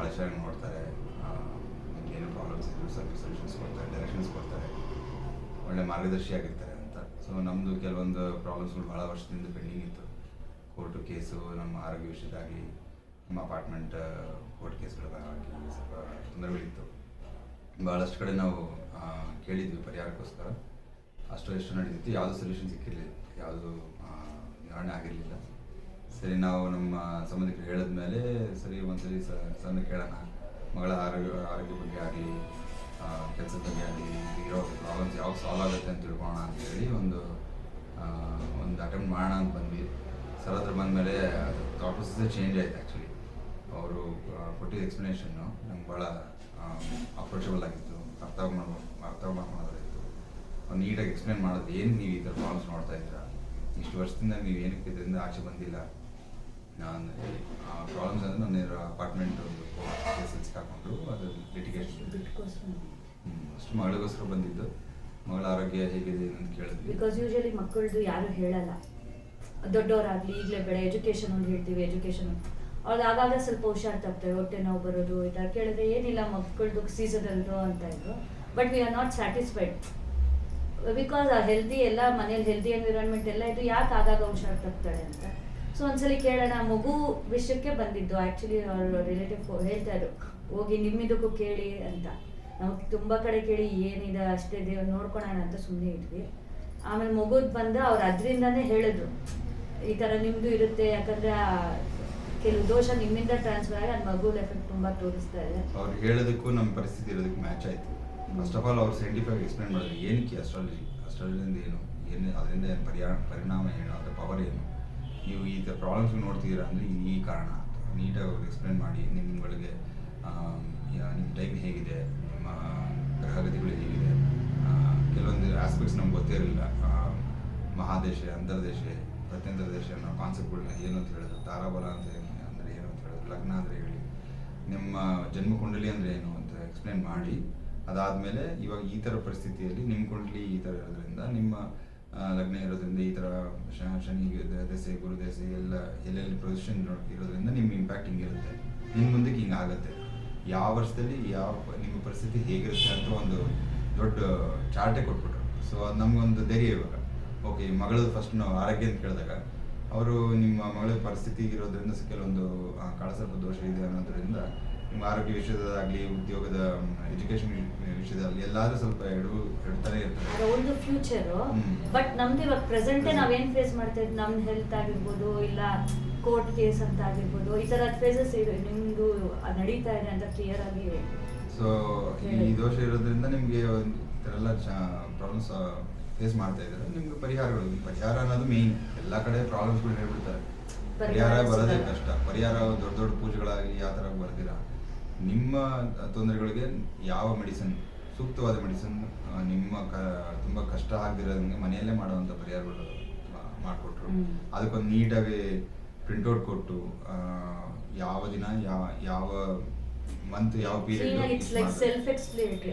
ಭಾಳ ಚೆನ್ನಾಗಿ ನೋಡ್ತಾರೆ ಏನು ಪ್ರಾಬ್ಲಮ್ಸ್ ಇದ್ರು ಸರ್ವಿಸ್ ಸೊಲ್ಯೂಷನ್ಸ್ ಕೊಡ್ತಾರೆ ಡೈರೆಕ್ಷನ್ಸ್ ಕೊಡ್ತಾರೆ ಒಳ್ಳೆ ಮಾರ್ಗದರ್ಶಿ ಆಗಿರ್ತಾರೆ ಅಂತ. ಸೊ ನಮ್ಮದು ಕೆಲವೊಂದು ಪ್ರಾಬ್ಲಮ್ಸ್ಗಳು ಭಾಳ ವರ್ಷದಿಂದ ಪೆಂಡಿಂಗ್ ಇತ್ತು. ಕೋರ್ಟು ಕೇಸು ನಮ್ಮ ಆರೋಗ್ಯ ವಿಷಯದಾಗಲಿ, ನಮ್ಮ ಅಪಾರ್ಟ್ಮೆಂಟ್ ಕೋರ್ಟ್ ಕೇಸ್ಗಳಾಗಲಿ ಸ್ವಲ್ಪ ತೊಂದರೆಗಳಿತ್ತು ಭಾಳಷ್ಟು ಕಡೆ ನಾವು ಕೇಳಿದ್ವಿ ಪರಿಹಾರಕ್ಕೋಸ್ಕರ. ಅಷ್ಟು ಎಷ್ಟು ನಡೀತಿತ್ತು, ಯಾವುದೂ ಸೊಲ್ಯೂಷನ್ ಸಿಕ್ಕಿರಲಿಲ್ಲ. ಯಾವುದು ನಿವಾರಣೆ ಆಗಿರಲಿಲ್ಲ. ಸರಿ, ನಾವು ನಮ್ಮ ಸಂಬಂಧಿಕರು ಹೇಳಿದ್ಮೇಲೆ ಸರಿ, ಒಂದ್ಸರಿ ಸಣ್ಣ ಕೇಳೋಣ. ಮಗಳ ಆರೋಗ್ಯ ಆರೋಗ್ಯ ಬಗ್ಗೆ ಆಗಲಿ ಕೆಲಸದ ಬಗ್ಗೆ ಆಗಲಿ ಇರೋ ಪ್ರಾಬ್ಲಮ್ಸ್ ಯಾವಾಗ ಸಾಲ್ವ್ ಆಗುತ್ತೆ ಅಂತ ತಿಳ್ಕೊಳ್ಳೋಣ ಅಂತೇಳಿ ಒಂದು ಒಂದು ಅಟೆಂಪ್ಟ್ ಮಾಡೋಣ ಅಂತ ಬಂದ್ವಿ. ಸರ್ ಹತ್ರ ಬಂದಮೇಲೆ ಅದು ಥಾಟ್ ಪ್ರೊಸೆಸ್ ಚೇಂಜ್ ಆಯ್ತು ಆ್ಯಕ್ಚುಲಿ ಅವರು ಕೊಟ್ಟಿದ್ದ ಎಕ್ಸ್ಪ್ಲನೇಷನ್ನು ನಂಗೆ ಭಾಳ ಅಪ್ರೋಚಬಲ್ ಆಗಿತ್ತು, ಅರ್ಥ ಮಾಡೋ ಅರ್ಥ ಮಾಡೋದಾಗಿತ್ತು ಅವ್ರು ನೀಟಾಗಿ ಎಕ್ಸ್ಪ್ಲೇನ್ ಮಾಡೋದು ಏನು ನೀವು ಈ ಥರ ಪ್ರಾಬ್ಲಮ್ಸ್ ನೋಡ್ತಾ ಇದ್ದೀರಾ? ಇಷ್ಟು ವರ್ಷದಿಂದ ನೀವು ಏನಕ್ಕೆ ಇದರಿಂದ ಆಚೆ ಬಂದಿಲ್ಲ? ನಾನು ಆ ಪ್ರಾಬ್ಲಮ್ಸ್ ಅಂದರೆ ನನ್ನ ಅಪಾರ್ಟ್ಮೆಂಟ್ ಒಂದು ಕೇಸಲ್ಲಿ ಸಿಕ್ಕಾಕೊಂಡು ಅದು ಲಿಟಿಗೇಷನ್ ಅಷ್ಟು ಮಗಳಿಗೋಸ್ಕರ ಬಂದಿದ್ದು. ಮಗಳ ಆರೋಗ್ಯ ಹೇಗಿದೆ ಅಂತ ಕೇಳಿದ್ವಿ. ಬಿಕಾಸ್ ಯೂಶಲಿ ಮಕ್ಕಳದು ಯಾರು ಹೇಳಲ್ಲ. ದೊಡ್ಡವರಾಗ್ಲಿ ಈಗಲೇ ಬೇಡ ಎಜುಕೇಶನ್ ಒಂದು ಹೇಳ್ತೀವಿ ಎಜುಕೇಶನ್ ಅವ್ರದ್ದು ಆಗಾಗ ಸ್ವಲ್ಪ ಹುಷಾರ್ ತಪ್ತೇವೆ ಹೊಟ್ಟೆ ನೋವು ಬರೋದು ಈ ಥರ ಕೇಳಿದ್ರೆ ಏನಿಲ್ಲ ಮಕ್ಕಳದು ಸೀಸನಲ್ದು ಅಂತ ಇದ್ರು. But we are not satisfied because ಆ ಹೆಲ್ದಿ ಎಲ್ಲ ಮನೇಲಿ ಹೆಲ್ದಿ ಎನ್ವಿರಾನ್ಮೆಂಟ್ ಎಲ್ಲ ಇದು ಯಾಕೆ ಆಗಾಗ ಹುಷಾರ್ ತಪ್ತಾಳೆ ಅಂತ? ಸೊ ಒಂದ್ಸಲಿ ಕೇಳೋಣ, ಮಗು ವಿಷಯಕ್ಕೆ ಬಂದಿದ್ದು. ಆಕ್ಚುಲಿ ಅವ್ರ ರಿಲೇಟಿವ್ ಹೇಳ್ತಾ ಇದ್ರು. ಹೋಗಿ ನಿಮ್ಮಿದಕ್ಕೂ ಕೇಳಿ ಅಂತ. ನಾವು ತುಂಬ ಕಡೆ ಕೇಳಿ, ಏನಿದೆ, ಅಷ್ಟೇ ದೇವ್ ನೋಡ್ಕೊಳೋಣ ಅಂತ ಸುಮ್ಮನೆ ಇದ್ವಿ. ಆಮೇಲೆ ಮಗುದ್ ಬಂದ, ಅವ್ರು ಅದ್ರಿಂದಾನೇ ಹೇಳಿದ್ರು. ಈ ತರ ನಿಮ್ಮದು ಇರುತ್ತೆ, ಯಾಕಂದ್ರೆ ಕೆಲವು ದೋಷ ನಿಮ್ಮಿಂದ ಟ್ರಾನ್ಸ್ಫರ್ ಆಗಿ ಅದು ಮಗು ಎಫೆಕ್ಟ್ ತುಂಬಾ ತೋರಿಸ್ತಾ ಇದೆ. ಅವ್ರು ಹೇಳೋದಕ್ಕೂ ನಮ್ಮ ಪರಿಸ್ಥಿತಿ ಇರೋದಕ್ಕೆ ಮ್ಯಾಚ್ ಆಯ್ತು. ಫಸ್ಟ್ ಆಫ್ ಆಲ್ ಅವ್ರು ಸೈಂಟಿಫಿಕ್ ಎಕ್ಸ್ಪ್ಲೇನ್ ಮಾಡಿದ್ರು ಏನಕ್ಕೆ ಅಸ್ಟ್ರಾಲಜಿ ಅಸ್ಟ್ರಾಲಜಿಯಿಂದ ಏನು? ಏನು ಅದರಿಂದ ಪರಿಣಾಮ ಏನು? ಅದರ ಪವರ್ ಏನು? ನೀವು ಈ ಥರ ಪ್ರಾಬ್ಲಮ್ಸ್ ನೋಡ್ತಿದ್ದೀರಾ ಅಂದರೆ ಈ ಕಾರಣ ಅಂತ. ನೀಟಾಗಿ ಎಕ್ಸ್ಪ್ಲೇನ್ ಮಾಡಿ ನಿಮ್ಮಗಳಿಗೆ ನಿಮ್ಮ ಟೈಮ್ ಹೇಗಿದೆ, ನಿಮ್ಮ ಗ್ರಹಗತಿಗಳು ಹೇಗಿದೆ. ಕೆಲವೊಂದು ಆಸ್ಪೆಕ್ಟ್ಸ್ ನಮ್ಗೆ ಗೊತ್ತೇ ಇರಲಿಲ್ಲ. ಮಹಾದೇಶ, ಅಂತರ್ದೇಶ ಪ್ರತ್ಯಂತರ ದೇಶ ಅನ್ನೋ ಕಾನ್ಸೆಪ್ಟ್ಗಳನ್ನ ಏನು ಅಂತ ಹೇಳಿದ್ರು? ತಾರಾಬಲ ಅಂತ ಏನು ಅಂದರೆ ಏನು ಅಂತ ಹೇಳಿದ್ರು? ಲಗ್ನ ಅಂದರೆ ಹೇಳಿ. ನಿಮ್ಮ ಜನ್ಮ ಕುಂಡಲಿ ಅಂದರೆ ಏನು ಅಂತ ಎಕ್ಸ್ಪ್ಲೇನ್ ಮಾಡಿ, ಅದಾದಮೇಲೆ ಇವಾಗ ಈ ಥರ ಪರಿಸ್ಥಿತಿಯಲ್ಲಿ ನಿಮ್ಮ ಕುಂಡಲಿ ಈ ಥರ ಇರೋದ್ರಿಂದ ನಿಮ್ಮ ಲಗ್ನ ಇರೋದ್ರಿಂದ ಈ ಶ- ಶನಿ ದೆಸೆ, ಗುರು ದೆಸೆ ಎಲ್ಲ ಎಲ್ಲೆಲ್ಲಿ ಪೊಸಿಷನ್ ಇರೋದ್ರಿಂದ ನಿಮ್ಮ ಇಂಪ್ಯಾಕ್ಟ್ ಹಿಂಗಿರುತ್ತೆ ನಿಮ್ಮ ಮುಂದಕ್ಕೆ ಹಿಂಗೆ ಆಗುತ್ತೆ. ಯಾವ ವರ್ಷದಲ್ಲಿ ಯಾವ ನಿಮ್ಮ ಪರಿಸ್ಥಿತಿ ಹೇಗಿರುತ್ತೆ ಅಂತ ಒಂದು ದೊಡ್ಡ ಚಾರ್ಟೆ ಕೊಟ್ಬಿಟ್ರು. ಸೊ ಅದು ನಮಗೊಂದು ಧೈರ್ಯ ಇವಾಗ. ಓಕೆ ಮಗಳದ್ದು ಫಸ್ಟ್ ನಾವು ಆರೋಗ್ಯ ಅಂತ ಕೇಳಿದಾಗ, ಅವರು ನಿಮ್ಮ ಮಗಳ ಪರಿಸ್ಥಿತಿ ಇರೋದ್ರಿಂದ ಕೆಲವೊಂದು ಕಾಳಸರ್ಪ ದೋಷ ಇದೆ ಅನ್ನೋದ್ರಿಂದ ಆರೋಗ್ಯ ವಿಷಯದಾಗಲಿ ಉದ್ಯೋಗದ ಎಜುಕೇಶನ್ ವಿಷಯದಲ್ಲಿ ಎಲ್ಲಾದ್ರೂ ಸ್ವಲ್ಪ ಎಡು ಎಡ್ತಾನೆ ಇರ್ತಾರೆ. ಒಂದು ಫ್ಯೂಚರ್. ಬಟ್ ನಮ್ದು ಇವಾಗ ಪ್ರೆಸೆಂಟೇ ನಾವ್ ನಾವೇನ್ ಫೇಸ್ ಮಾಡ್ತಾ ಇದ್ವಿ ನಮ್ದು ಹೆಲ್ತ್ ಆಗಿರ್ಬೋದು ಇಲ್ಲ ಕೋರ್ಟ್ ಕೇಸ್ ಅಂತ ಆಗಿರ್ಬೋದು ಈ ಥರದ ಫೇಸಸ್ ಇದೆ ನಿಮ್ದು ನಡೀತಾ ಇದೆ ಅಂತ ಕ್ಲಿಯರ್ ಆಗಿ ಸೊ ಈ ದೋಷ ಇರೋದ್ರಿಂದ ನಿಮಗೆ ಎಲ್ಲ ಪ್ರಾಬ್ಲಮ್ಸ್ ಫೇಸ್ ಮಾಡ್ತಾ ಇದ್ದಾರೆ. ನಿಮ್ಗೆ ಪರಿಹಾರಗಳು ಪರಿಹಾರ ಅನ್ನೋದು ಮೇನ್ ಎಲ್ಲ ಕಡೆ ಪ್ರಾಬ್ಲಮ್ಸ್ಗಳು ಹೇಳ್ಬಿಡ್ತಾರೆ. ಪರಿಹಾರ ಬರೋದೇ ಕಷ್ಟ. ಪರಿಹಾರ ದೊಡ್ಡ ದೊಡ್ಡ ಪೂಜೆಗಳಾಗಿ ಯಾವ ಥರ ಬರ್ದಿರ ನಿಮ್ಮ ತೊಂದರೆಗಳಿಗೆ ಯಾವ ಮೆಡಿಸಿನ್ ಸೂಕ್ತವಾದ ಮೆಡಿಸಿನ್ ನಿಮ್ಮ ಕ ತುಂಬ ಕಷ್ಟ ಆಗದಿರೋದಂಗೆ ಮನೆಯಲ್ಲೇ ಮಾಡುವಂಥ ಪರಿಹಾರಗಳು ಮಾಡಿಕೊಟ್ರು. ಅದಕ್ಕೊಂದು ನೀಟಾಗಿ ಪ್ರಿಂಟೌಟ್ ಕೊಟ್ಟು ಯಾವ ದಿನ ಯಾವ ಯಾವ ಮಂತ್ ಯಾವ ಪೀರಿಯಡ್ ಇಟ್ಸ್ ಲೈಕ್ ಸೆಲ್ಫ್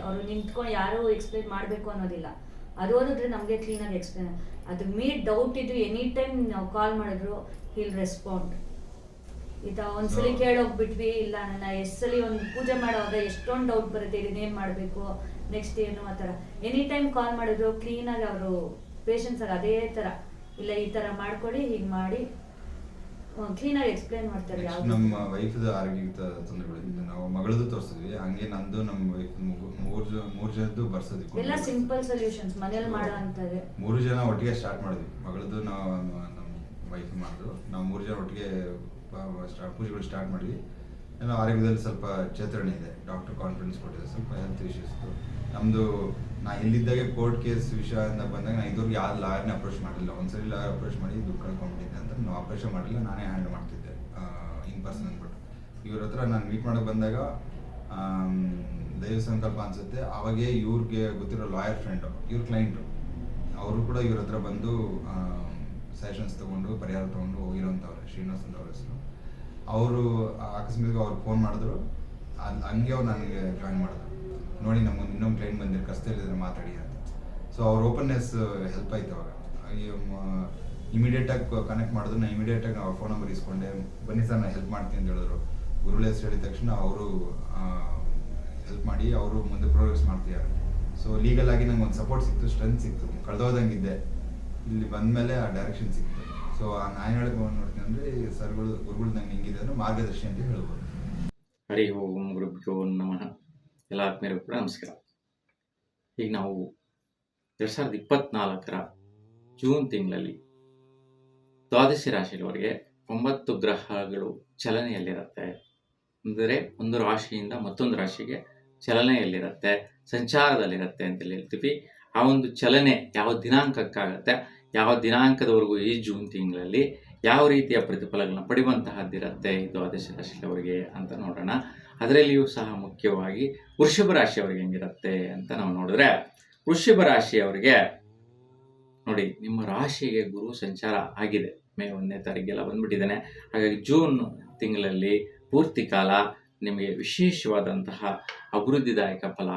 ಅವರು ನಿಂತ್ಕೊಂಡು ಯಾರು ಎಕ್ಸ್ಪ್ಲೇನ್ ಮಾಡಬೇಕು ಅನ್ನೋದಿಲ್ಲ. ಅದು ಓದಿದ್ರೆ ನಮಗೆ ಕ್ಲೀನಾಗಿ ಎಕ್ಸ್ಪ್ಲೇನ್ ಅದು ಮೀಟ್ ಡೌಟ್ ಇದು ಎನಿ ಟೈಮ್ ನಾವು ಕಾಲ್ ಮಾಡಿದ್ರು ಹಿಲ್ ರೆಸ್ಪಾಂಡ್ ಈತ ಒಂದ್ಸಲಿ ಕೇಳೋಗ್ಬಿಟ್ವಿ ಇಲ್ಲ ನನ್ನ ಎಷ್ಟ್ ಸಲಿ ಒಂದು ಪೂಜೆ ಮಾಡುವಾಗ ಎಷ್ಟೊಂದು ಡೌಟ್ ಬರುತ್ತೆ ಇದನ್ನೇನು ಮಾಡಬೇಕು ನೆಕ್ಸ್ಟ್ ಏನು ಆ ಥರ. ಎನಿ ಟೈಮ್ ಕಾಲ್ ಮಾಡಿದ್ರು ಕ್ಲೀನಾಗಿ ಅವರು ಪೇಷನ್ಸ್ ಆಗ ಅದೇ ಥರ. ಇಲ್ಲ ಈ ಥರ ಮಾಡ್ಕೊಡಿ ಹೀಗೆ ಮಾಡಿ. ಕ್ಲೀನಾಗಿ ಎಕ್ಸ್ಪ್ಲೈನ್ ಮಾಡ್ತಾರೆ ನಮ್ಮ ವೈಫ್ದ ಆರೋಗ್ಯದ ತೊಂದರೆಗಳಿದ್ದು ನಾವು ಮಗಳದು ತೋರಿಸಿದ್ವಿ ಹಂಗೆ ನಂದು ನಮ್ಮ ವೈಫ್ ಮೂರು ಮೂರು ಜನದ್ದು ಬರ್ಸೋದಕ್ಕೆ ಎಲ್ಲ ಸಿಂಪಲ್ ಸೊಲ್ಯೂಷನ್ಸ್ ಮನೇಲಿ ಮಾಡೋ ಅಂಥದ್ದೇ. ಮೂರು ಜನ ಒಟ್ಟಿಗೆ ಸ್ಟಾರ್ಟ್ ಮಾಡಿದ್ವಿ. ಮಗಳದು ನಾವು ನಮ್ಮ ವೈಫ್ ಮಾಡಿದ್ರು. ನಾವು ಮೂರು ಜನ ಒಟ್ಟಿಗೆ ಪೂಜೆಗಳು ಸ್ಟಾರ್ಟ್ ಮಾಡಿದ್ವಿ. ಏನೋ ಆರೋಗ್ಯದಲ್ಲಿ ಸ್ವಲ್ಪ ಚೇತರಣೆ ಇದೆ. ಡಾಕ್ಟರ್ ಕಾನ್ಫಿಡೆನ್ಸ್ ಕೊಟ್ಟಿದೆ. ಸ್ವಲ್ಪ ಹೆಲ್ತ್ ಇಶ್ಯೂಸ್ ನಮ್ಮದು ನಾ ಇಲ್ಲಿದ್ದಾಗೆ ಕೋರ್ಟ್ ಕೇಸ್ ವಿಷಯ ಅಂತ ಬಂದಾಗ ನಾನು ಇದುವರೆಗೆ ಯಾವ ಲಾಯರ್ನೇ ಅಪ್ರೋಚ್ ಮಾಡಿಲ್ಲ. ಒಂದ್ಸರಿ ಲಾಯರ್ ಅಪ್ರೋಚ್ ಮಾಡಿ ದುಡ್ಡು ಕಳ್ಕೊಂಡ್ಬಿಟ್ಟಿದ್ದೆ ಅಂತ ನಾವು ಅಪ್ರೋಚ್ ಮಾಡಿಲ್ಲ ನಾನೇ ಹ್ಯಾಂಡ್ ಮಾಡ್ತಿದ್ದೆ. ಇನ್ ಪರ್ಸನ್ ಅಂದ್ಬಿಟ್ಟು. ಇವ್ರ ಹತ್ರ ನಾನು ಮೀಟ್ ಮಾಡೋಕೆ ಬಂದಾಗ ದೈವ ಸಂಕಲ್ಪ ಅನ್ಸುತ್ತೆ. ಅವಾಗೇ ಇವ್ರಿಗೆ ಗೊತ್ತಿರೋ ಲಾಯರ್ ಫ್ರೆಂಡು ಇವ್ರ ಕ್ಲೈಂಟು ಅವರು ಕೂಡ ಇವ್ರ ಹತ್ರ ಬಂದು ಸೆಷನ್ಸ್ ತೊಗೊಂಡು, ಪರಿಹಾರ ತೊಗೊಂಡು ಹೋಗಿರೋಂಥವ್ರೆ ಶ್ರೀನಿವಾಸ್ ಅಂತ ಅವ್ರ ಹೆಸರು. ಅವರು ಅಕಸ್ಮಾತ್ ಅವ್ರು ಫೋನ್ ಮಾಡಿದ್ರು. ಅದು ಹಂಗೆ ಅವ್ರು ನನಗೆ ಜಾಯಿನ್ ಮಾಡಿದ್ರು. ನೋಡಿ ನಮ್ಮ ಇನ್ನೊಂದು ಕ್ಲೈಂಟ್ ಬಂದಿರೋ ಕಷ್ಟದಲ್ಲಿದ್ರೆ ಮಾತಾಡಿ ಅಂತ. ಸೊ ಅವ್ರ ಓಪನ್ನೆಸ್ ಹೆಲ್ಪ್ ಆಯ್ತು ಅವಾಗ. ಇಮಿಡಿಯೇಟಾಗಿ ಕನೆಕ್ಟ್ ಮಾಡಿದ್ರು. ನಾನು ಇಮಿಡಿಯೇಟಾಗಿ ಅವ್ರ ಫೋನ್ ನಂಬರ್ ಇಸ್ಕೊಂಡೆ. ಬನ್ನಿ ಸರ್ ನಾನು ಹೆಲ್ಪ್ ಮಾಡ್ತೀನಿ ಅಂತ ಹೇಳಿದ್ರು. ಗುರುಗಳ ಹೆಸರು ಹೇಳಿದ ತಕ್ಷಣ ಅವರು ಹೆಲ್ಪ್ ಮಾಡಿ ಅವರು ಮುಂದೆ ಪ್ರೋಗ್ರೆಸ್ ಮಾಡ್ತಿದ್ದಾರೆ. ಸೊ ಲೀಗಲ್ ಆಗಿ ನಂಗೆ ಒಂದು ಸಪೋರ್ಟ್ ಸಿಕ್ತು ಸ್ಟ್ರೆಂತ್ ಸಿಕ್ತು. ಕಳೆದೋದಂಗಿದ್ದೆ ಇಲ್ಲಿ ಬಂದಮೇಲೆ ಆ ಡೈರೆಕ್ಷನ್ ಸಿಗ್ತದೆ. ಸೊ ನಾನು ಹೇಳಕ್ಕೆ ನೋಡ್ತೀನಿ ಅಂದರೆ ಸರ್ಗಳು, ಗುರುಗಳು ನಂಗೆ ಹಿಂಗಿದೆ ಅಂದರೆ ಮಾರ್ಗದರ್ಶಿ ಅಂತ ಹೇಳ್ಬೋದು. ಹರಿ ಓಂ ಗುರುಭ್ಯೋ ನಮಃ. ಎಲ್ಲ ಆತ್ಮೀಯರಿಗೂ ಕೂಡ ನಮಸ್ಕಾರ. ಈಗ ನಾವು ಎರಡು ಸಾವಿರದ ಇಪ್ಪತ್ನಾಲ್ಕರ ಜೂನ್ ತಿಂಗಳಲ್ಲಿ ದ್ವಾದಶಿ ರಾಶಿಯವರಿಗೆ ಒಂಬತ್ತು ಗ್ರಹಗಳು ಚಲನೆಯಲ್ಲಿರುತ್ತೆ. ಅಂದರೆ ಒಂದು ರಾಶಿಯಿಂದ ಮತ್ತೊಂದು ರಾಶಿಗೆ ಚಲನೆಯಲ್ಲಿರುತ್ತೆ, ಸಂಚಾರದಲ್ಲಿರುತ್ತೆ ಅಂತೇಳಿ ಹೇಳ್ತೀವಿ. ಆ ಒಂದು ಚಲನೆ ಯಾವ ದಿನಾಂಕಕ್ಕಾಗತ್ತೆ ಯಾವ ದಿನಾಂಕದವರೆಗೂ ಈ ಜೂನ್ ತಿಂಗಳಲ್ಲಿ ಯಾವ ರೀತಿಯ ಪ್ರತಿಫಲಗಳನ್ನ ಪಡೆಯುವಂತಹದ್ದಿರುತ್ತೆ ಇದು ದ್ವಾದಶ ರಾಶಿಯವರಿಗೆ ಅಂತ ನೋಡೋಣ. ಅದರಲ್ಲಿಯೂ ಸಹ ಮುಖ್ಯವಾಗಿ ವೃಷಭ ರಾಶಿಯವರಿಗೆ ಹೆಂಗಿರುತ್ತೆ ಅಂತ ನಾವು ನೋಡಿದ್ರೆ, ವೃಷಭ ರಾಶಿಯವರಿಗೆ ನೋಡಿ, ನಿಮ್ಮ ರಾಶಿಗೆ ಗುರು ಸಂಚಾರ ಆಗಿದೆ. ಮೇ ಒಂದನೇ ತಾರೀಕೆಲ್ಲ ಬಂದ್ಬಿಟ್ಟಿದ್ದಾನೆ. ಹಾಗಾಗಿ ಜೂನ್ ತಿಂಗಳಲ್ಲಿ ಪೂರ್ತಿ ಕಾಲ ನಿಮಗೆ ವಿಶೇಷವಾದಂತಹ ಅಭಿವೃದ್ಧಿದಾಯಕ ಫಲ.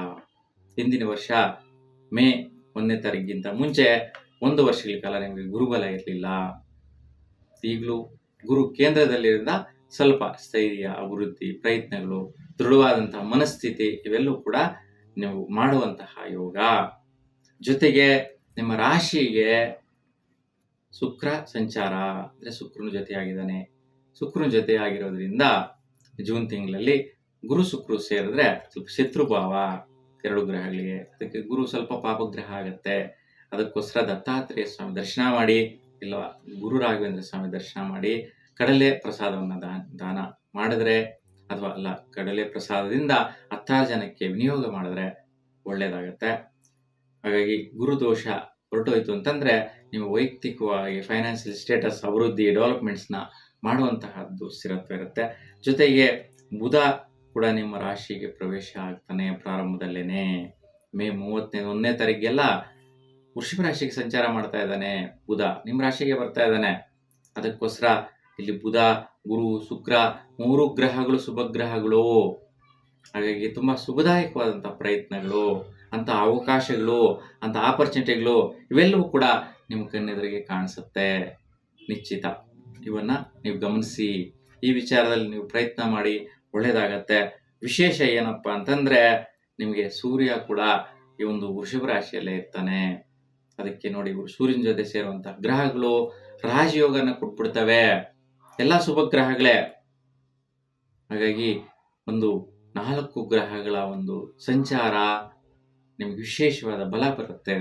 ಹಿಂದಿನ ವರ್ಷ ಮೇ ಒಂದನೇ ತಾರೀಕಿಗಿಂತ ಮುಂಚೆ ಒಂದು ವರ್ಷಗಳ ಕಾಲ ನಿಮಗೆ ಗುರುಬಲ ಇರಲಿಲ್ಲ. ಈಗಲೂ ಗುರು ಕೇಂದ್ರದಲ್ಲಿರೋದ ಸ್ವಲ್ಪ ಸ್ಥೈರ್ಯ, ಅಭಿವೃದ್ಧಿ, ಪ್ರಯತ್ನಗಳು, ದೃಢವಾದಂತಹ ಮನಸ್ಥಿತಿ ಇವೆಲ್ಲವೂ ಕೂಡ ನೀವು ಮಾಡುವಂತಹ ಯೋಗ. ಜೊತೆಗೆ ನಿಮ್ಮ ರಾಶಿಗೆ ಶುಕ್ರ ಸಂಚಾರ, ಅಂದರೆ ಶುಕ್ರನ ಜೊತೆಯಾಗಿದ್ದಾನೆ. ಶುಕ್ರನ ಜೊತೆ ಆಗಿರೋದ್ರಿಂದ ಜೂನ್ ತಿಂಗಳಲ್ಲಿ ಗುರು ಶುಕ್ರು ಸೇರಿದ್ರೆ ಸ್ವಲ್ಪ ಶತ್ರುಭಾವ. ಎರಡು ಗ್ರಹಗಳಿಗೆ, ಅದಕ್ಕೆ ಗುರು ಸ್ವಲ್ಪ ಪಾಪಗ್ರಹ ಆಗುತ್ತೆ. ಅದಕ್ಕೋಸ್ಕರ ದತ್ತಾತ್ರೇಯ ಸ್ವಾಮಿ ದರ್ಶನ ಮಾಡಿ ಇಲ್ಲ ಗುರು ರಾಘವೇಂದ್ರ ಸ್ವಾಮಿ ದರ್ಶನ ಮಾಡಿ, ಕಡಲೆ ಪ್ರಸಾದವನ್ನು ದಾನ ದಾನ ಮಾಡಿದ್ರೆ, ಅಥವಾ ಅಲ್ಲ, ಕಡಲೆ ಪ್ರಸಾದದಿಂದ ಹತ್ತಾರು ಜನಕ್ಕೆ ವಿನಿಯೋಗ ಮಾಡಿದ್ರೆ ಒಳ್ಳೇದಾಗತ್ತೆ. ಹಾಗಾಗಿ ಗುರು ದೋಷ ಹೊರಟೋಯ್ತು ಅಂತಂದ್ರೆ ನಿಮ್ಮ ವೈಯಕ್ತಿಕವಾಗಿ ಫೈನಾನ್ಷಿಯಲ್ ಸ್ಟೇಟಸ್ ಅಭಿವೃದ್ಧಿ ಡೆವಲಪ್ಮೆಂಟ್ಸ್ನ ಮಾಡುವಂತಹದ್ದು ಸ್ಥಿರತ್ವ ಇರುತ್ತೆ. ಜೊತೆಗೆ ಬುಧ ಕೂಡ ನಿಮ್ಮ ರಾಶಿಗೆ ಪ್ರವೇಶ ಆಗ್ತಾನೆ ಪ್ರಾರಂಭದಲ್ಲೇನೆ. ಮೇ ಮೂವತ್ತನೇ, ಒಂದನೇ ತಾರೀಕಿಗೆಲ್ಲ ವೃಷಭ ರಾಶಿಗೆ ಸಂಚಾರ ಮಾಡ್ತಾ ಇದ್ದಾನೆ ಬುಧ. ನಿಮ್ಮ ರಾಶಿಗೆ ಬರ್ತಾ ಇದ್ದಾನೆ. ಅದಕ್ಕೋಸ್ಕರ ಇಲ್ಲಿ ಬುಧ, ಗುರು, ಶುಕ್ರ ಮೂರು ಗ್ರಹಗಳು, ಶುಭ ಗ್ರಹಗಳು. ಹಾಗಾಗಿ ತುಂಬಾ ಶುಭದಾಯಕವಾದಂಥ ಪ್ರಯತ್ನಗಳು, ಅಂತ ಅವಕಾಶಗಳು, ಅಂತ ಆಪರ್ಚುನಿಟಿಗಳು ಇವೆಲ್ಲವೂ ಕೂಡ ನಿಮ್ಮ ಕಣ್ಣೆದುರಿಗೆ ಕಾಣಿಸುತ್ತೆ. ನಿಶ್ಚಿತ. ಇವನ್ನ ನೀವು ಗಮನಿಸಿ. ಈ ವಿಚಾರದಲ್ಲಿ ನೀವು ಪ್ರಯತ್ನ ಮಾಡಿ, ಒಳ್ಳೇದಾಗತ್ತೆ. ವಿಶೇಷ ಏನಪ್ಪ ಅಂತಂದ್ರೆ, ನಿಮಗೆ ಸೂರ್ಯ ಕೂಡ ಈ ಒಂದು ವೃಷಭ ರಾಶಿಯಲ್ಲೇ ಇರ್ತಾನೆ. ಅದಕ್ಕೆ ನೋಡಿ ಇವರು ಸೂರ್ಯನ ಜೊತೆ ಸೇರುವಂತ ಗ್ರಹಗಳು ರಾಜಯೋಗನ ಕೊಟ್ಬಿಡ್ತವೆ. ಎಲ್ಲ ಶುಭ ಗ್ರಹಗಳೇ. ಹಾಗಾಗಿ ಒಂದು ನಾಲ್ಕು ಗ್ರಹಗಳ ಒಂದು ಸಂಚಾರ ನಿಮ್ಗೆ ವಿಶೇಷವಾದ ಬಲ ಬರುತ್ತೆ.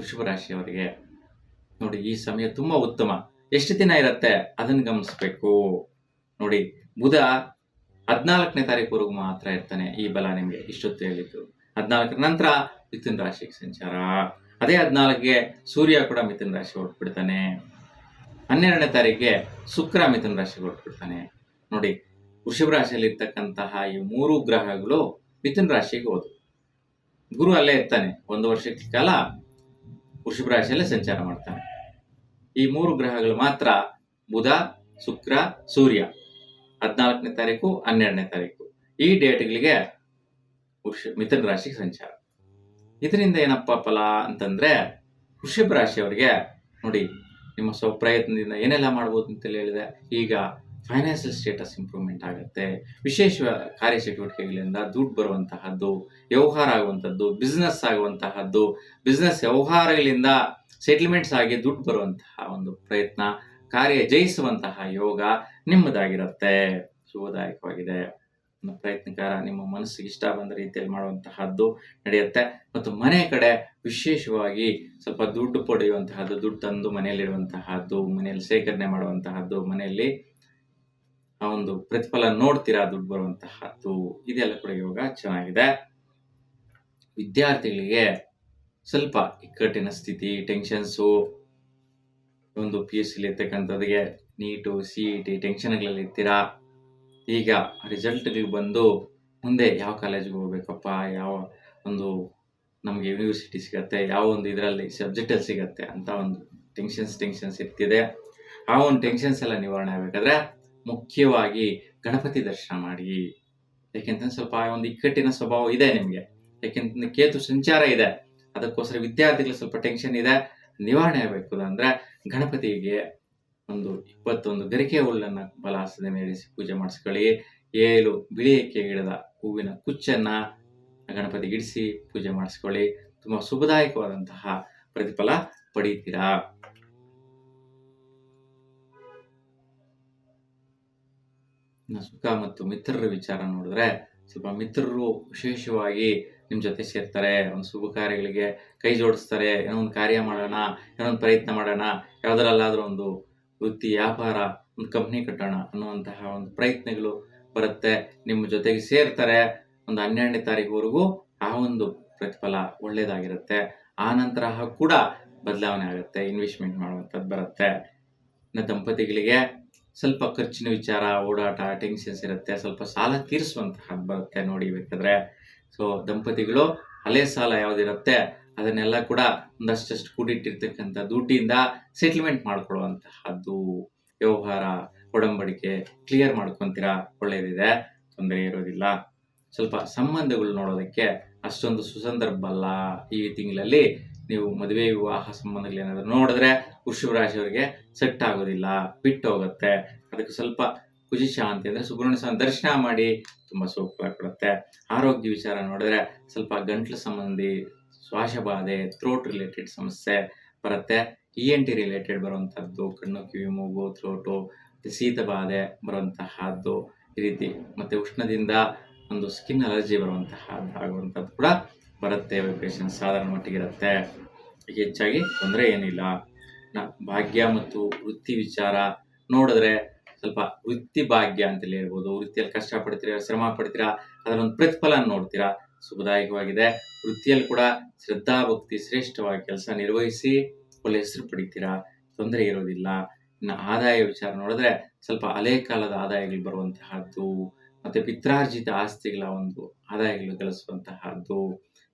ವೃಷಭ ರಾಶಿಯವರಿಗೆ. ನೋಡಿ, ಈ ಸಮಯ ತುಂಬಾ ಉತ್ತಮ. ಎಷ್ಟು ದಿನ ಇರುತ್ತೆ? ಅದನ್ನು ಗಮನಿಸ್ಬೇಕು. ನೋಡಿ, ಬುಧ ಹದಿನಾಲ್ಕನೇ ತಾರೀಕುವರೆಗೂ ಮಾತ್ರ ಇರ್ತಾನೆ ಈ ಬಲ ನಿಮಗೆ, ಇಷ್ಟೊತ್ತು ಹೇಳಿದ್ದು. ಹದಿನಾಲ್ಕರ ನಂತರ ಮಿಥುನ್ ರಾಶಿಗೆ ಸಂಚಾರ. ಅದೇ ಹದಿನಾಲ್ಕಿಗೆ ಸೂರ್ಯ ಕೂಡ ಮಿಥುನ ರಾಶಿ ಹೊರಟ್ಬಿಡ್ತಾನೆ. ಹನ್ನೆರಡನೇ ತಾರೀಕಿಗೆ ಶುಕ್ರ ಮಿಥುನ ರಾಶಿಗೆ ಹೊರಟ್ಬಿಡ್ತಾನೆ. ನೋಡಿ, ವೃಷಭ ರಾಶಿಯಲ್ಲಿ ಇರ್ತಕ್ಕಂತಹ ಈ ಮೂರು ಗ್ರಹಗಳು ಮಿಥುನ ರಾಶಿಗೆ ಹೋದವು ಗುರು ಅಲ್ಲೇ ಇರ್ತಾನೆ, ಒಂದು ವರ್ಷಕ್ಕೆ ಕಾಲ ವೃಷಭ ರಾಶಿಯಲ್ಲೇ ಸಂಚಾರ ಮಾಡ್ತಾನೆ. ಈ ಮೂರು ಗ್ರಹಗಳು ಮಾತ್ರ ಬುಧ, ಶುಕ್ರ, ಸೂರ್ಯ. ಹದಿನಾಲ್ಕನೇ ತಾರೀಕು, ಹನ್ನೆರಡನೇ ತಾರೀಕು. ಈ ಡೇಟ್ಗಳಿಗೆ ಮಿಥುನ ರಾಶಿಗೆ ಸಂಚಾರ. ಇದರಿಂದ ಏನಪ್ಪ ಫಲ ಅಂತಂದ್ರೆ ವೃಷಭ ರಾಶಿಯವರಿಗೆ ನೋಡಿ, ನಿಮ್ಮ ಸ್ವಪ್ರಯತ್ನದಿಂದ ಏನೆಲ್ಲ ಮಾಡ್ಬೋದು ಅಂತೇಳಿ ಹೇಳಿದೆ. ಈಗ ಫೈನಾನ್ಷಿಯಲ್ ಸ್ಟೇಟಸ್ ಇಂಪ್ರೂವ್ಮೆಂಟ್ ಆಗುತ್ತೆ. ವಿಶೇಷ ಕಾರ್ಯಚಟುವಟಿಕೆಗಳಿಂದ ದುಡ್ಡು ಬರುವಂತಹದ್ದು, ವ್ಯವಹಾರ ಆಗುವಂಥದ್ದು ಬಿಸ್ನೆಸ್ ಆಗುವಂತಹದ್ದು ಬಿಸ್ನೆಸ್ ವ್ಯವಹಾರಗಳಿಂದ ಸೆಟಲ್ಮೆಂಟ್ಸ್ ಆಗಿ ದುಡ್ಡು ಬರುವಂತಹ ಒಂದು ಪ್ರಯತ್ನ, ಕಾರ್ಯ ಜಯಿಸುವಂತಹ ಯೋಗ ನಿಮ್ಮದಾಗಿರುತ್ತೆ. ಶುಭದಾಯಕವಾಗಿದೆ. ಪ್ರಯತ್ನಕಾರ ನಿಮ್ಮ ಮನಸ್ಸಿಗೆ ಇಷ್ಟ ಬಂದ ರೀತಿಯಲ್ಲಿ ಮಾಡುವಂತಹದ್ದು ನಡೆಯುತ್ತೆ. ಮತ್ತು ಮನೆ ಕಡೆ ವಿಶೇಷವಾಗಿ ಸ್ವಲ್ಪ ದುಡ್ಡು ಪಡೆಯುವಂತಹದ್ದು, ದುಡ್ಡು ತಂದು ಮನೆಯಲ್ಲಿಡುವಂತಹದ್ದು, ಮನೆಯಲ್ಲಿ ಶೇಖರಣೆ ಮಾಡುವಂತಹದ್ದು, ಮನೆಯಲ್ಲಿ ಆ ಒಂದು ಪ್ರತಿಫಲ ನೋಡ್ತೀರಾ, ದುಡ್ಡು ಬರುವಂತಹದ್ದು, ಇದೆಲ್ಲ ಕೂಡ ಯೋಗ ಚೆನ್ನಾಗಿದೆ. ವಿದ್ಯಾರ್ಥಿಗಳಿಗೆ ಸ್ವಲ್ಪ ಇಕ್ಕಟ್ಟಿನ ಸ್ಥಿತಿ, ಟೆನ್ಷನ್ಸು, ಒಂದು ಪಿ ಯು ಸಿಲಿ ಇರ್ತಕ್ಕಂಥದ್ದಿಗೆ ನೀಟು ಸಿ ಇ ಟಿ ಟೆನ್ಷನ್ಗಳಲ್ಲಿ ಇರ್ತೀರಾ ಈಗ ರಿಸಲ್ಟ್ಗಳು ಬಂದು ಮುಂದೆ ಯಾವ ಕಾಲೇಜಿಗೆ ಹೋಗ್ಬೇಕಪ್ಪ? ಯಾವ ಒಂದು ನಮಗೆ ಯೂನಿವರ್ಸಿಟಿ ಸಿಗತ್ತೆ? ಯಾವ ಒಂದು ಇದರಲ್ಲಿ ಸಬ್ಜೆಕ್ಟಲ್ಲಿ ಸಿಗತ್ತೆ ಅಂತ ಒಂದು ಟೆನ್ಷನ್ಸ್ ಟೆನ್ಷನ್ಸ್ ಇರ್ತಿದೆ. ಆ ಒಂದು ಟೆನ್ಷನ್ಸ್ ಎಲ್ಲ ನಿವಾರಣೆ ಆಗಬೇಕಾದ್ರೆ ಮುಖ್ಯವಾಗಿ ಗಣಪತಿ ದರ್ಶನ ಮಾಡಿ. ಯಾಕೆಂತಂದ್ರೆ ಸ್ವಲ್ಪ ಒಂದು ಇಕ್ಕಟ್ಟಿನ ಸ್ವಭಾವ ಇದೆ ನಿಮಗೆ. ಯಾಕೆಂತಂದ್ರೆ ಕೇತು ಸಂಚಾರ ಇದೆ. ಅದಕ್ಕೋಸ್ಕರ ವಿದ್ಯಾರ್ಥಿಗಳು ಸ್ವಲ್ಪ ಟೆನ್ಷನ್ ಇದೆ. ನಿವಾರಣೆ ಆಗಬೇಕು ಅಂದ್ರೆ ಗಣಪತಿಗೆ ಒಂದು ಇಪ್ಪತ್ತೊಂದು ಗರಿಕೆ ಹುಲ್ಲನ್ನ ಬಲಾಸದ ಮೇಡಿಸಿ ಪೂಜೆ ಮಾಡಿಸ್ಕೊಳ್ಳಿ. ಏಳು ಬಿಳಿ ಎಕ್ಕೆ ಗಿಡದ ಹೂವಿನ ಕುಚ್ಚನ್ನ ಗಣಪತಿಗೆ ಇಡಿಸಿ ಪೂಜೆ ಮಾಡಿಸ್ಕೊಳ್ಳಿ. ತುಂಬಾ ಶುಭದಾಯಕವಾದಂತಹ ಪ್ರತಿಫಲ ಪಡೀತೀರಾ? ಸುಖ ಮತ್ತು ಮಿತ್ರರ ವಿಚಾರ ನೋಡಿದ್ರೆ ಸ್ವಲ್ಪ ಮಿತ್ರರು ವಿಶೇಷವಾಗಿ ನಿಮ್ಮ ಜೊತೆ ಸೇರ್ತಾರೆ. ಒಂದು ಶುಭ ಕಾರ್ಯಗಳಿಗೆ ಕೈ ಜೋಡಿಸ್ತಾರೆ. ಏನೋ ಒಂದು ಕಾರ್ಯ ಮಾಡೋಣ, ಏನೋ ಒಂದು ಪ್ರಯತ್ನ ಮಾಡೋಣ. ಯಾವ್ದ್ರಲ್ಲಾದ್ರೂ ಒಂದು ವೃತ್ತಿ, ವ್ಯಾಪಾರ, ಒಂದು ಕಂಪ್ನಿ ಕಟ್ಟೋಣ ಅನ್ನುವಂತಹ ಒಂದು ಪ್ರಯತ್ನಗಳು ಬರುತ್ತೆ. ನಿಮ್ಮ ಜೊತೆಗೆ ಸೇರ್ತಾರೆ ಒಂದು ಹನ್ನೆರಡನೇ ತಾರೀಕುವರೆಗೂ ಆ ಒಂದು ಪ್ರತಿಫಲ ಒಳ್ಳೇದಾಗಿರುತ್ತೆ. ಆ ನಂತರ ಕೂಡ ಬದಲಾವಣೆ ಆಗುತ್ತೆ ಇನ್ವೆಸ್ಟ್ಮೆಂಟ್ ಮಾಡುವಂಥದ್ದು ಬರುತ್ತೆ. ಇನ್ನು ದಂಪತಿಗಳಿಗೆ ಸ್ವಲ್ಪ ಖರ್ಚಿನ ವಿಚಾರ, ಓಡಾಟ ಟೆನ್ಷನ್ಸ್ ಇರುತ್ತೆ, ಸ್ವಲ್ಪ ಸಾಲ ತೀರಿಸುವಂತಹದ್ದು ಬರುತ್ತೆ ನೋಡಿ ಬೇಕಾದ್ರೆ. ಸೊ ದಂಪತಿಗಳು ಹಳೆ ಸಾಲ ಯಾವ್ದಿರುತ್ತೆ? ಅದನ್ನೆಲ್ಲ ಕೂಡ ಒಂದಷ್ಟಷ್ಟು ಕೂಡಿಟ್ಟಿರ್ತಕ್ಕಂಥ ದುಡ್ಡಿಂದ ಸೆಟ್ಲ್ಮೆಂಟ್ ಮಾಡ್ಕೊಳ್ಳುವಂತಹದ್ದು ವ್ಯವಹಾರ, ಒಡಂಬಡಿಕೆ ಕ್ಲಿಯರ್ ಮಾಡ್ಕೊಂತೀರಾ? ಒಳ್ಳೇದಿದೆ. ತೊಂದರೆ ಇರೋದಿಲ್ಲ. ಸ್ವಲ್ಪ ಸಂಬಂಧಗಳು ನೋಡೋದಕ್ಕೆ ಅಷ್ಟೊಂದು ಸುಸಂದರ್ಭ ಅಲ್ಲ. ಈ ತಿಂಗಳಲ್ಲಿ ನೀವು ಮದುವೆ, ವಿವಾಹ ಸಂಬಂಧಗಳು ಏನಾದ್ರು ನೋಡಿದ್ರೆ ವೃಷಭ ರಾಶಿಯವರಿಗೆ ಸೆಟ್ ಆಗೋದಿಲ್ಲ. ಬಿಟ್ಟು ಹೋಗುತ್ತೆ. ಅದಕ್ಕೆ ಸ್ವಲ್ಪ ಖುಷಿ, ಶಾಂತಿ ಅಂದ್ರೆ ಸುಬ್ರಹ್ಮಣ್ಯ ಸ್ವಾಮಿ ದರ್ಶನ ಮಾಡಿ. ತುಂಬಾ ಸೂಕ್ತ ಕೊಡುತ್ತೆ ಆರೋಗ್ಯ ವಿಚಾರ ನೋಡಿದ್ರೆ ಸ್ವಲ್ಪ ಗಂಟ್ಲು ಸಂಬಂಧಿ ಶ್ವಾಸಬಾಧೆ ಥ್ರೋಟ್ ರಿಲೇಟೆಡ್ ಸಮಸ್ಯೆ ಬರುತ್ತೆ. ಇ ಎನ್ ಟಿ ರಿಲೇಟೆಡ್ ಬರುವಂಥದ್ದು ಕಣ್ಣು, ಕಿವಿ, ಮೂಗು ಥ್ರೋಟು ಶೀತ ಬಾಧೆ ಬರುವಂತಹದ್ದು ಈ ರೀತಿ. ಮತ್ತೆ ಉಷ್ಣದಿಂದ ಒಂದು ಸ್ಕಿನ್ ಅಲರ್ಜಿ ಬರುವಂತಹದ್ದು ಆಗುವಂಥದ್ದು ಕೂಡ ಬರುತ್ತೆ ಪೇಷಂಟ್ ಸಾಧಾರಣ ಮಟ್ಟಿಗೆ ಇರುತ್ತೆ. ಹೆಚ್ಚಾಗಿ ತೊಂದರೆ ಏನಿಲ್ಲ. ಭಾಗ್ಯ ಮತ್ತು ವೃತ್ತಿ ವಿಚಾರ ನೋಡಿದ್ರೆ ಸ್ವಲ್ಪ ವೃತ್ತಿ ಭಾಗ್ಯ ಅಂತಲೇ ಹೇಳ್ಬೋದು. ವೃತ್ತಿಯಲ್ಲಿ ಕಷ್ಟ ಪಡ್ತೀರಾ ಶ್ರಮ ಪಡ್ತೀರಾ ಅದರ ಒಂದು ಪ್ರತಿಫಲ ನೋಡ್ತೀರಾ ಸುಖದಾಯಕವಾಗಿದೆ ವೃತ್ತಿಯಲ್ಲಿ ಕೂಡ ಶ್ರದ್ಧಾ ಭಕ್ತಿ ಶ್ರೇಷ್ಠವಾಗಿ ಕೆಲಸ ನಿರ್ವಹಿಸಿ ಒಳ್ಳೆ ಹೆಸರು ಪಡಿತೀರಾ? ತೊಂದರೆ ಇರೋದಿಲ್ಲ. ಇನ್ನು ಆದಾಯ ವಿಚಾರ ನೋಡಿದ್ರೆ ಸ್ವಲ್ಪ ಹಳೆ ಕಾಲದ ಆದಾಯಗಳು ಬರುವಂತಹದ್ದು, ಮತ್ತೆ ಪಿತ್ರಾರ್ಜಿತ ಆಸ್ತಿಗಳ ಒಂದು ಆದಾಯಗಳು ಗಳಿಸುವಂತಹದ್ದು,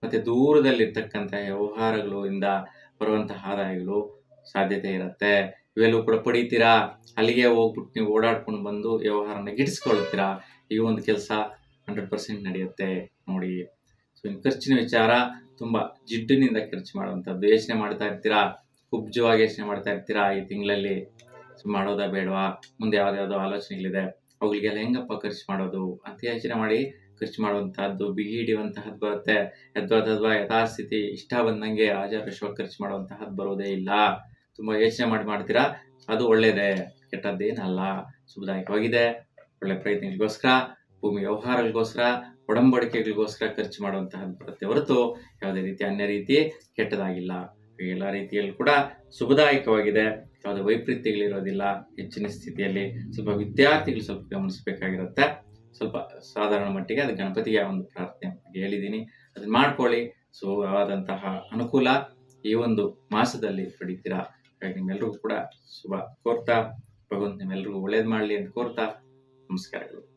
ಮತ್ತೆ ದೂರದಲ್ಲಿರ್ತಕ್ಕಂಥ ವ್ಯವಹಾರಗಳು ಇಂದ ಬರುವಂತಹ ಆದಾಯಗಳು ಸಾಧ್ಯತೆ ಇರುತ್ತೆ. ಇವೆಲ್ಲೂ ಕೂಡ ಪಡಿತೀರಾ? ಅಲ್ಲಿಗೆ ಹೋಗ್ಬಿಟ್ಟು ನೀವು ಓಡಾಡ್ಕೊಂಡು ಬಂದು ವ್ಯವಹಾರನ ಗಿಡಿಸ್ಕೊಳ್ತೀರಾ? ಈ ಒಂದು ಕೆಲಸ ಹಂಡ್ರೆಡ್ ಪರ್ಸೆಂಟ್ ನಡೆಯುತ್ತೆ. ನೋಡಿ. ಖರ್ಚಿನ ವಿಚಾರ ತುಂಬ ಜಿಡ್ಡಿನಿಂದ ಖರ್ಚು ಮಾಡುವಂಥದ್ದು ಯೋಚನೆ ಮಾಡ್ತಾ ಇರ್ತೀರಾ? ಕುಬ್ಜವಾಗಿ ಯೋಚನೆ ಮಾಡ್ತಾ ಇರ್ತೀರಾ ಈ ತಿಂಗಳಲ್ಲಿ? ಮಾಡೋದಾ ಬೇಡವಾ? ಮುಂದೆ ಯಾವ್ದಾವ್ದೋ ಆಲೋಚನೆಗಳಿದೆ. ಅವುಗಳಿಗೆಲ್ಲ ಹೆಂಗಪ್ಪ ಖರ್ಚು ಮಾಡೋದು? ಅಂತ ಯೋಚನೆ ಮಾಡಿ ಖರ್ಚು ಮಾಡುವಂತಹದ್ದು ಬಿಗಿ ಹಿಡಿಯುವಂತಹದ್ದು ಬರುತ್ತೆ. ಯದ್ವಾದದ್ವಾ ಯಥಾಸ್ಥಿತಿ, ಇಷ್ಟ ಬಂದಂಗೆ ರಾಜಾರೋಷವಾಗಿ ಖರ್ಚು ಮಾಡುವಂತಹದ್ದು ಬರೋದೇ ಇಲ್ಲ. ತುಂಬ ಯೋಚನೆ ಮಾಡಿ ಮಾಡ್ತೀರಾ? ಅದು ಒಳ್ಳೇದೇ. ಕೆಟ್ಟದ್ದೇನಲ್ಲ ಶುಭದಾಯಕವಾಗಿದೆ. ಒಳ್ಳೆ ಪ್ರಯತ್ನಗಳಿಗೋಸ್ಕರ, ಭೂಮಿ ವ್ಯವಹಾರಗಳಿಗೋಸ್ಕರ ಒಡಂಬಡಿಕೆಗಳಿಗೋಸ್ಕರ ಖರ್ಚು ಮಾಡುವಂತಹದ್ದು ಬರುತ್ತೆ. ಹೊರತು ಯಾವುದೇ ರೀತಿ ಅನ್ಯ ರೀತಿ ಕೆಟ್ಟದಾಗಿಲ್ಲ. ಎಲ್ಲ ರೀತಿಯಲ್ಲೂ ಕೂಡ ಶುಭದಾಯಕವಾಗಿದೆ ಯಾವುದೇ ವೈಪರೀತ್ಯಗಳಿರೋದಿಲ್ಲ. ಹೆಚ್ಚಿನ ಸ್ಥಿತಿಯಲ್ಲಿ ಸ್ವಲ್ಪ ವಿದ್ಯಾರ್ಥಿಗಳು ಸ್ವಲ್ಪ ಗಮನಿಸಬೇಕಾಗಿರುತ್ತೆ. ಸ್ವಲ್ಪ ಸಾಧಾರಣ ಮಟ್ಟಿಗೆ ಅದು ಗಣಪತಿಗೆ ಒಂದು ಪ್ರಾರ್ಥನೆ ಹೇಳಿದ್ದೀನಿ. ಅದನ್ನ ಮಾಡ್ಕೊಳ್ಳಿ. ಸೊ ಆದಂತಹ ಅನುಕೂಲ ಈ ಒಂದು ಮಾಸದಲ್ಲಿ ಪಡಿತೀರಾ? ಹಾಗಾಗಿ ನಿಮ್ಮೆಲ್ಲರಿಗೂ ಕೂಡ ಶುಭ ಕೋರ್ತಾ. ಭಗವಂತ ನಿಮ್ಮೆಲ್ಲರಿಗೂ ಒಳ್ಳೇದು ಮಾಡಲಿ ಅಂತ ಕೋರ್ತಾ. ನಮಸ್ಕಾರಗಳು.